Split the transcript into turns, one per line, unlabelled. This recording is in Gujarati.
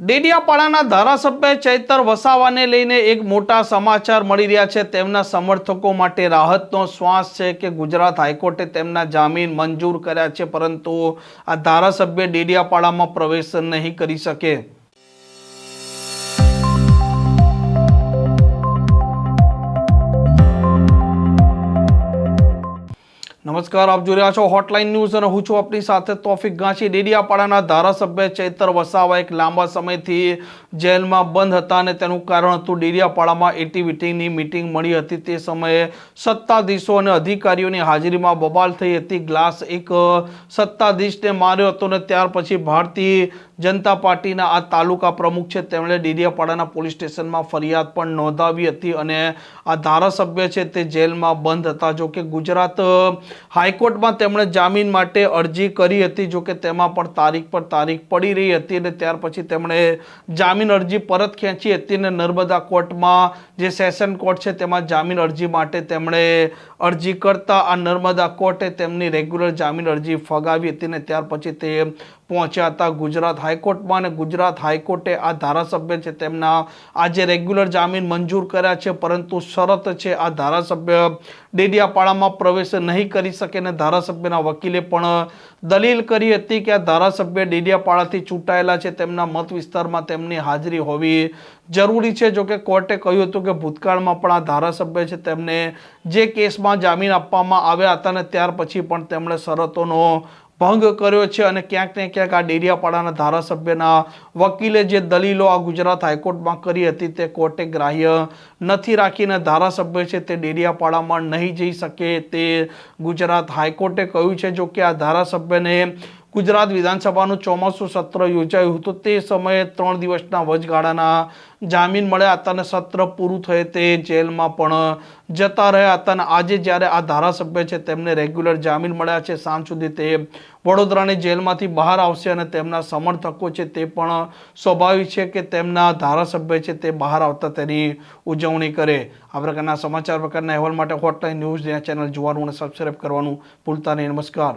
ડેડિયાપાડાના ધારાસભ્ય ચૈતર વસાવાને લઈને એક મોટા સમાચાર મળી રહ્યા છે. તેમના સમર્થકો માટે રાહતનો શ્વાસ છે કે ગુજરાત હાઈકોર્ટે તેમના જામીન મંજૂર કર્યા છે, પરંતુ આ ધારાસભ્ય ડેડિયાપાડામાં પ્રવેશ નહીં કરી શકે. નમસ્કાર, આપ જોઈ રહ્યા છો હોટલાઇન ન્યૂઝ અને હું છું આપની સાથે તોફિક ગાંચી ડેડિયાપાડાના ધારાસભ્ય ચૈતર વસાવા એક લાંબા સમયથી જેલમાં બંધ હતા અને તેનું કારણ હતું ડેડિયાપાડામાં એટીવિટીની મિટિંગ મળી હતી. તે સમયે સત્તાધીશો અને અધિકારીઓની હાજરીમાં બબાલ થઈ હતી. ગ્લાસ એક સત્તાધીશને માર્યો હતો અને ત્યાર પછી ભારતીય જનતા પાર્ટીના આ તાલુકા પ્રમુખ છે. તેમણે ડેડિયાપાડાના પોલીસ સ્ટેશનમાં ફરિયાદ પણ નોંધાવી હતી અને આ ધારાસભ્ય છે તે જેલમાં બંધ હતા. જો કે ગુજરાત હાઈકોર્ટમાં તેમણે જામીન માટે અરજી કરી હતી જોકે તેમાં પણ તારીખ પર તારીખ પડી રહી હતી અને ત્યાર પછી તેમણે જામીન અરજી પરત ખેંચી હતી અને નર્મદા કોર્ટમાં જે સેશન કોર્ટ છે તેમાં જામીન અરજી માટે તેમણે અરજી કરતા આ નર્મદા કોર્ટે તેમની રેગ્યુલર જામીન અરજી ફગાવી હતી અને ત્યાર પછી તે પહોંચ્યા હતા ગુજરાત હાઈકોર્ટમાં અને ગુજરાત હાઈકોર્ટે આ ધારાસભ્ય છે તેમના આજે રેગ્યુલર જામીન મંજૂર કર્યા છે, પરંતુ શરત છે આ ધારાસભ્ય ડેડિયાપાડામાં પ્રવેશ નહીં કરી શકે અને ધારાસભ્યના વકીલે પણ દલીલ કરી હતી કે આ ધારાસભ્ય ડેડિયાપાડાથી ચૂંટાયેલા છે, તેમના મત વિસ્તારમાં તેમની હાજરી હોવી જરૂરી છે. જોકે કોર્ટે કહ્યું હતું કે ભૂતકાળમાં પણ આ ધારાસભ્ય છે, તેમને જે કેસમાં જામીન આપવામાં આવ્યા હતા અને ત્યાર પછી પણ તેમણે શરતોનો ભંગ કર્યો છે અને ક્યાંક ને ક્યાંક આ ડેડિયાપાડાના ધારાસભ્યના વકીલે જે દલીલો આ ગુજરાત હાઈકોર્ટમાં કરી હતી તે કોર્ટે ગ્રાહ્ય નથી રાખીને ધારાસભ્ય છે તે ડેડિયાપાડામાં નહીં જઈ શકે તે ગુજરાત હાઈકોર્ટે કહ્યું છે. જો કે આ ધારાસભ્યને ગુજરાત વિધાનસભાનું ચોમાસું સત્ર યોજાયું હતું. તે સમયે ત્રણ દિવસના વચગાળાના જામીન મળ્યા હતા અને સત્ર પૂરું થયે તે જેલમાં પણ જતા રહ્યા હતા અને આજે જ્યારે આ ધારાસભ્ય છે તેમને રેગ્યુલર જામીન મળ્યા છે, સાંજ સુધી તે વડોદરાની જેલમાંથી બહાર આવશે અને તેમના સમર્થકો છે તે પણ સ્વાભાવિક છે કે તેમના ધારાસભ્ય છે તે બહાર આવતા તેની ઉજવણી કરે. આ પ્રકારના સમાચાર પ્રકારના અહેવાલ માટે હોટલાઇન ન્યૂઝ ચેનલ જોવાનું અને સબસ્ક્રાઈબ કરવાનું ભૂલતા નહીં. નમસ્કાર.